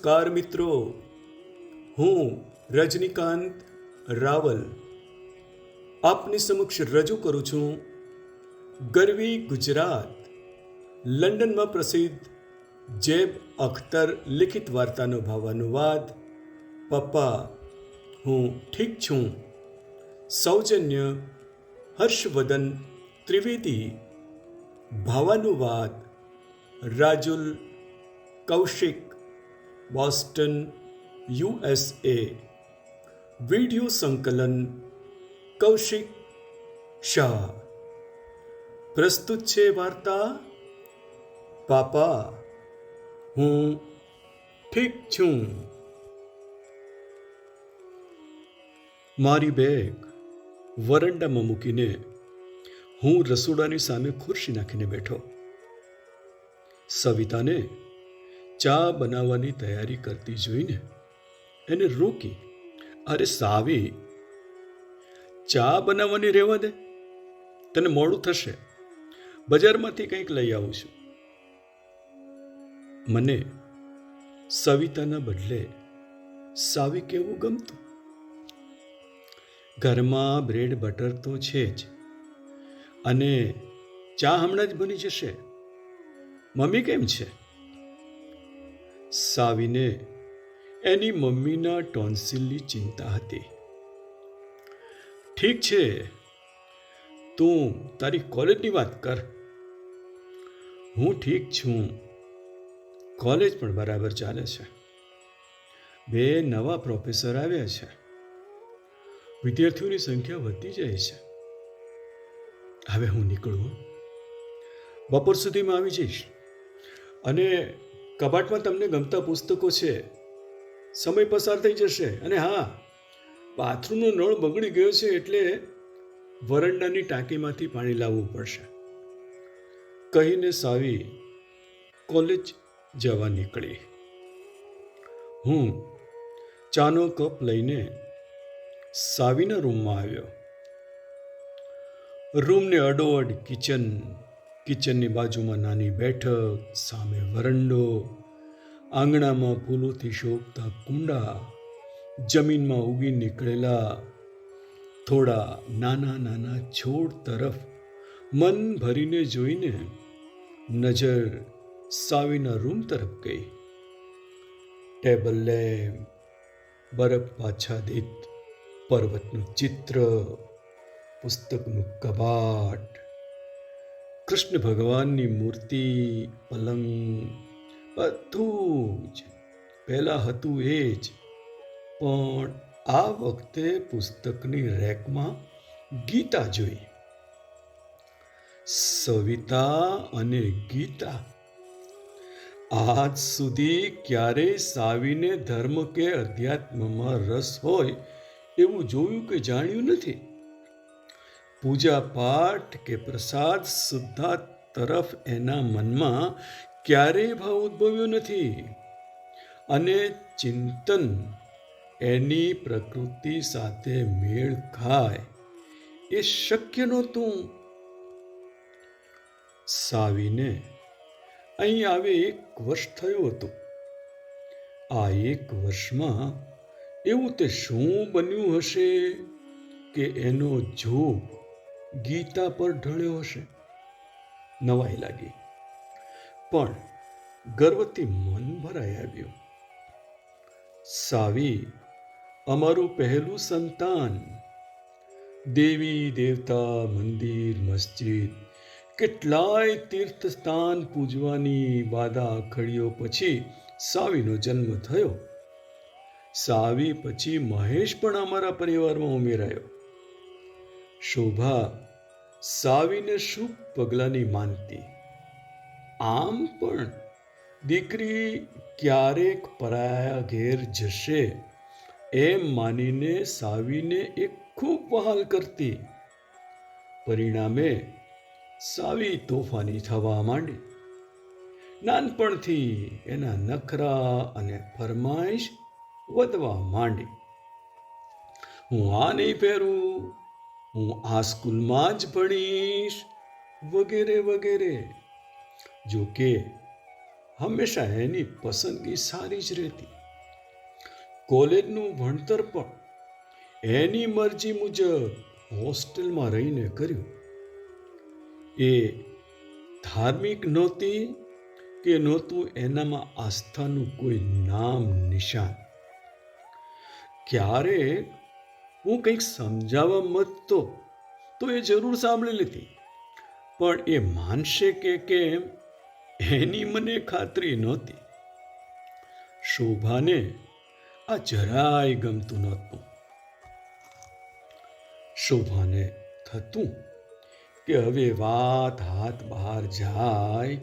નમસ્કાર મિત્રો હું રજનીકાંત રાવલ આપની સમક્ષ રજૂ કરું છું ગરવી ગુજરાત લંડનમાં પ્રસિદ્ધ જેબ અખ્તર લિખિત વાર્તાનો ભાવાનુવાદ પપ્પા હું ઠીક છું સૌજન્ય હર્ષવદન ત્રિવેદી ભાવાનુવાદ Rajul Kaushik Boston USA video સંકલન, કૌશિક શાહ. પ્રસ્તુત છે વાર્તા? પાપા, હું ઠીક છું. મારી બેગ વરંડામાં મૂકીને હું રસોડાની સામે ખુરશી નાખીને બેઠો. સવિતાને ચા બનાવવાની તૈયારી કરતી જોઈને એને રોકી, અરે સાવી, ચા બનાવવાની રહેવા દે. તને મોડું થશે. બજારમાંથી કંઈક લઈ આવું છું. મને સવિતાના બદલે સાવી કેવું ગમતું. ઘરમાં બ્રેડ બટર તો છે જ, અને ચા હમણાં જ બની જશે. મમ્મી કેમ છે? સાવીને એની મમ્મીના ટોન્સિલની ચિંતા હતી. ઠીક છે, તું તારી કોલેજની વાત કર. હું ઠીક છું. કોલેજ પણ બરાબર ચાલે છે. બે નવા પ્રોફેસર આવ્યા છે. વિદ્યાર્થીઓની સંખ્યા વધતી જાય છે. હવે હું નીકળું બપોર સુધીમાં આવી જઈશ. અને કબાટમાં તમને ગમતા પુસ્તકો છે. સમય પસાર થઈ જશે અને હા, બાથરૂમનો નળ બગડી ગયો છે એટલે વરંડાની ટાંકીમાંથી પાણી લાવવું પડશે. કહીને સાવી કોલેજ જવા નીકળી. હું ચાનો કપ લઈને સાવીના રૂમમાં આવ્યો. રૂમને અડોઅડ કિચન કિચનની બાજુમાં નાની બેઠક, સામે વરંડો, આંગણામાં ફૂલોથી શોભતા કુંડા, જમીનમાં ઉગી નીકળેલા થોડા નાના નાના છોડ તરફ મન ભરીને જોઈને નજર સાવીના રૂમ તરફ ગઈ. ટેબલ લેમ્પ, બરફ પાછાદિત પર્વતનું ચિત્ર, પુસ્તકનું કબાટ કૃષ્ણ ભગવાનની મૂર્તિ પલંગ બધું જ. પહેલાં હતું એ જ. પણ આ વખતે પુસ્તકની રેકમાં ગીતા જોઈ. સવિતા અને ગીતા. આજ સુધી ક્યારેય સાવીને ધર્મ કે અધ્યાત્મમાં રસ હોય એવું જોયું કે જાણ્યું નથી? પૂજા પાઠ કે પ્રસાદ સુદ્ધા તરફ એના મનમાં ક્યારેય ભાવ ઉદ્ભવ્યો નથી. અને ચિંતન એની પ્રકૃતિ સાથે મેળ ખાય એ શક્ય નહોતું. સાવીને અહીં આવે એક વર્ષ થયું હતું. આ એક વર્ષમાં એવું તે શું બન્યું હશે કે એનો જોગ ગીતા પર ઢળ્યો હશે. નવાઈ લાગી. પણ ગર્વથી મન ભરાઈ આવ્યું. સાવી, અમારું પહેલું સંતાન. દેવી, દેવતા, મંદિર, મસ્જિદ, કેટલાય તીર્થ સ્થાન પૂજવાની બાધા ખડીઓ પછી સાવીનો જન્મ થયો. સાવી પછી મહેશ પણ અમારા પરિવારમાં ઉમેરાયો. શોભા સાવીને શું પગલાની માનતી? આમ પણ દીકરી ક્યારેક પરાયા ઘેર જશે એમ માનીને સાવીને એ ખૂબ વહાલ કરતી. પરિણામે સાવી તોફાની થવા માંડી. નાનપણથી એના નખરા અને ફરમાઈશ વધવા માંડી. હું આ નહીં પહેરું હું આ સ્કૂલમાં જ ભણીશ, વગેરે વગેરે. જો કે, હંમેશા એની પસંદગી સારી જ રહેતી. કોલેજનું ભણતર પણ એની મરજી મુજબ હોસ્ટેલમાં રહીને કર્યું. એ ધાર્મિક નહોતી કે નહોતું એનામાં આસ્થાનું કોઈ નામ નિશાન. ક્યારે હું કંઈક સમજાવવા મતતો તો એ જરૂર સાંભળી લીધી. પણ એ માનશે કે કેમ, એની મને ખાતરી નહોતી. શોભાને આ જરાય ગમતું નહોતું. શોભાને થતું કે હવે વાત હાથ બહાર જાય,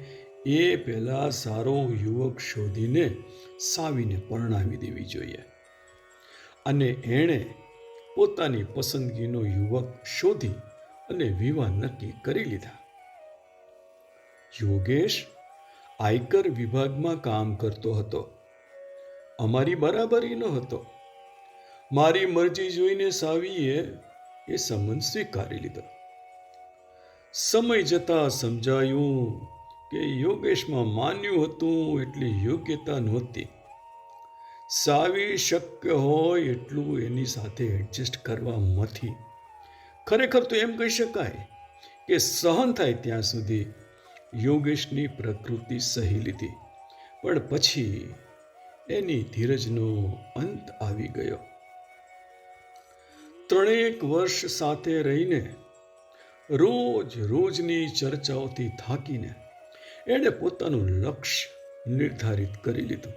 એ પહેલાં સારો યુવક શોધીને સાવીને પરણાવી દેવી જોઈએ. અને એણે પોતાની પસંદગીનો યુવક શોધી અને વિવાહ નક્કી કરી લીધા. યોગેશ આયકર વિભાગમાં કામ કરતો હતો. અમારી બરાબરીનો હતો. મારી મરજી જોઈને સાવીએ એ સંબંધ સ્વીકારી લીધો. સમય જતાં સમજાયું કે યોગેશમાં માન્યું હતું એટલી યોગ્યતા નહોતી. સાવી શક્ય હોય એટલું એની સાથે એડજસ્ટ કરવા મથી. ખરેખર તો એમ કહી શકાય કે સહન થાય ત્યાં સુધી યોગેશની પ્રકૃતિ સહી લીધી. પણ પછી એની ધીરજનો અંત આવી ગયો. ત્રણેક વર્ષ સાથે રહીને રોજ રોજની ચર્ચાઓથી થાકીને એણે પોતાનું લક્ષ્ય નિર્ધારિત કરી લીધું.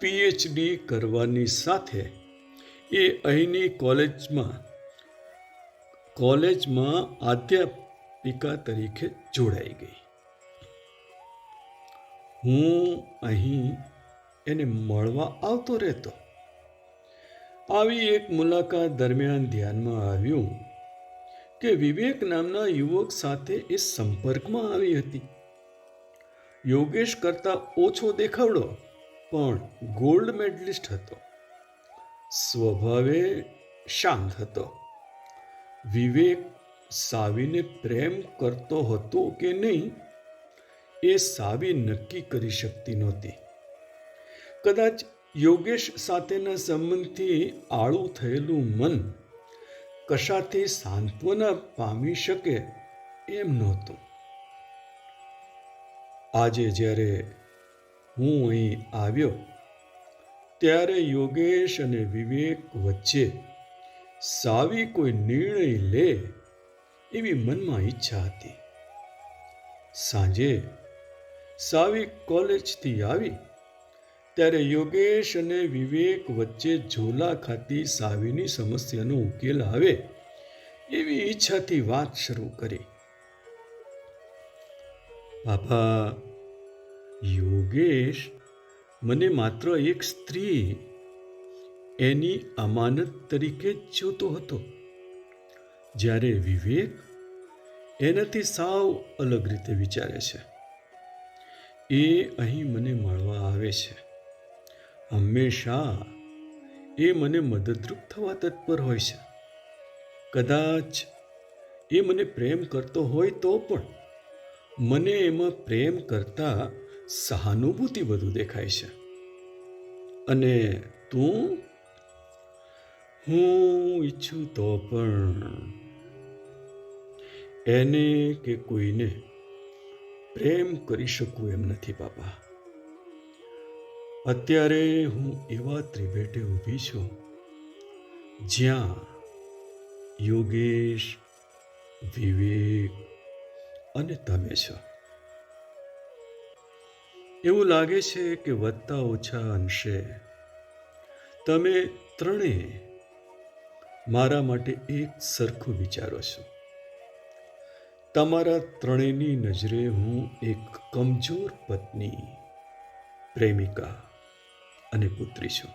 પીએચડી કરવાની સાથે એ અહીંની કોલેજમાં કોલેજમાં અધ્યાપિકા તરીકે જોડાઈ ગઈ. હું અહીં એને મળવા આવતો રહેતો. આવી એક મુલાકાત દરમિયાન ધ્યાનમાં આવ્યું કે વિવેક નામના યુવક સાથે એ સંપર્કમાં આવી હતી. યોગેશ કરતા ઓછો દેખાવડો પણ ગોલ્ડ મેડલિસ્ટ હતો. સ્વભાવે શાંત હતો. વિવેક સાવીને પ્રેમ કરતો હતો કે નહીં, એ સાવી નક્કી કરી શકતી નહોતી. કદાચ યોગેશ સાથેના સંબંધથી આળું થયેલું મન કશાથી સાંત્વના પામી શકે એમ નહોતું. આજે જ્યારે હું અહીં આવ્યો. ત્યારે યોગેશ અને વિવેક વચ્ચે સાવી કોઈ નિર્ણય લે એવી મનમાં ઈચ્છા હતી. સાંજે સાવી કોલેજથી આવી. ત્યારે યોગેશ અને વિવેક વચ્ચે ઝોલા ખાતી સાવીની સમસ્યાનો ઉકેલ આવે એવી ઈચ્છાથી વાત શરૂ કરી. બાપા યોગેશ, મને માત્ર એક સ્ત્રી એની અમાનત તરીકે જોતો હતો. જ્યારે વિવેક એનાથી સાવ અલગ રીતે વિચારે છે. એ અહીં મને મળવા આવે છે. હંમેશા એ મને મદદરૂપ થવા તત્પર હોય છે. કદાચ એ મને પ્રેમ કરતો હોય તો પણ મને એમાં પ્રેમ કરતા સહાનુભૂતિ વધુ દેખાય છે. અને તું? હું ઈચ્છું તો પણ એને કે કોઈને પ્રેમ કરી શકું એમ નથી, બાપા. અત્યારે હું એવા ત્રિભેટે ઊભી છું, જ્યાં યોગેશ, વિવેક અને તમે છો. એવું લાગે છે કે વધતા ઓછા અંશે તમે ત્રણેય મારા માટે એક સરખું વિચારો છો. તમારા ત્રણેયની નજરે હું એક કમજોર પત્ની, પ્રેમિકા અને પુત્રી છું.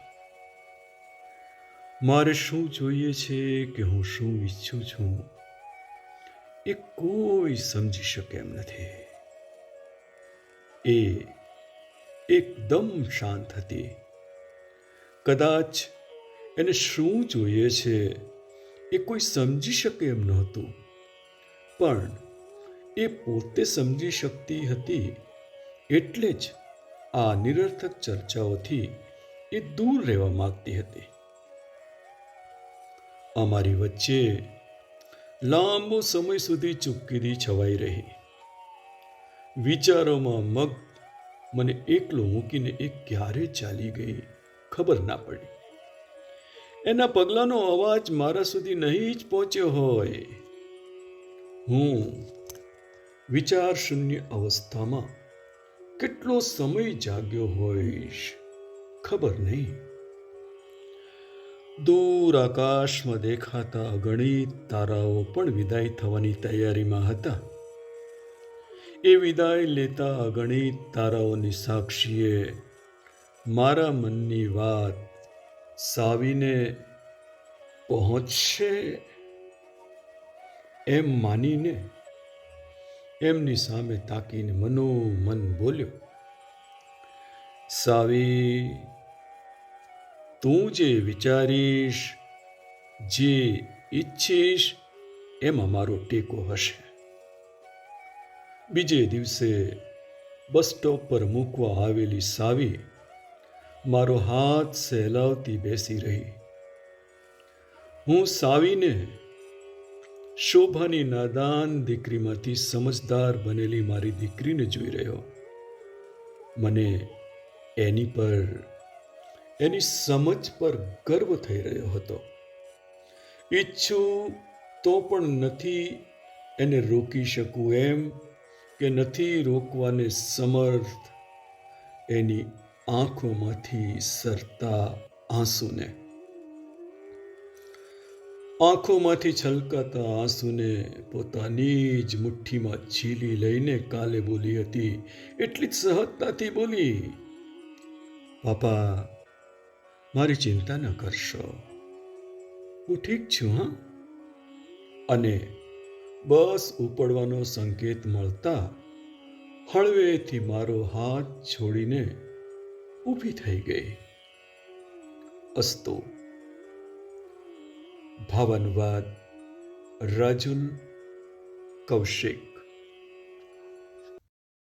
મારે શું જોઈએ છે કે હું શું ઈચ્છું છું એ કોઈ સમજી શકે એમ નથી. એ એકદમ શાંત હતી. કદાચ એને શું જોઈએ છે એ કોઈ સમજી શકે એમ નહોતું. પણ એ પોતે સમજી શકતી હતી એટલે જ આ નિરર્થક ચર્ચાઓથી એ દૂર રહેવા માંગતી હતી. અમારી વચ્ચે લાંબો સમય સુધી ચૂપકીદી છવાઈ રહી. વિચારોમાં મગ મને એકલો મૂકીને એ ક્યારે ચાલી ગઈ ખબર ના પડી. એના પગલાંનો અવાજ મારા સુધી નહીં જ પહોંચ્યો હોય. હું વિચાર શૂન્ય અવસ્થામાં કેટલો સમય જાગ્યો હોઈશ ખબર નહીં. દૂર આકાશમાં દેખાતા અગણિત તારાઓ પણ વિદાય થવાની તૈયારીમાં હતા. એ વિદાય લેતા અગણિત તારાઓની સાક્ષીએ, મારા મનની વાત સાવીને પહોંચશે? એમ માનીને એમની સામે તાકીને મનોમન બોલ્યો, સાવી, તું જે વિચારીશ, જે ઈચ્છીશ, એમાં મારો ટેકો હશે. બીજે દિવસે બસ સ્ટોપ પર મૂકવા આવેલી સાવી મારો હાથ સહેલાવતી બેસી રહી. હું સાવીને શોભાની નાદાન દીકરીમાંથી સમજદાર બનેલી મારી દીકરીને જોઈ રહ્યો. મને એની પર, એની સમજ પર ગર્વ થઈ રહ્યો હતો. ઈચ્છું તો પણ નથી એને રોકી શકું એમ કે નથી રોકવાને સમર્થ એની આંખોમાંથી સરતા આંસુને. આંખોમાંથી છલકાતા આંસુને પોતાની જ મુઠ્ઠીમાં છીલી લઈને કાલે બોલી હતી. એટલી જ સહજતાથી બોલી પાપા મારી ચિંતા ન કરશો. હું ઠીક છું, હા? અને બસ ઉપડવાનો સંકેત મળતા હળવેથી મારો હાથ છોડીને ઊભી થઈ ગઈ. અસ્તો. ભાવાનુવાદ, રાજુલ કૌશિક.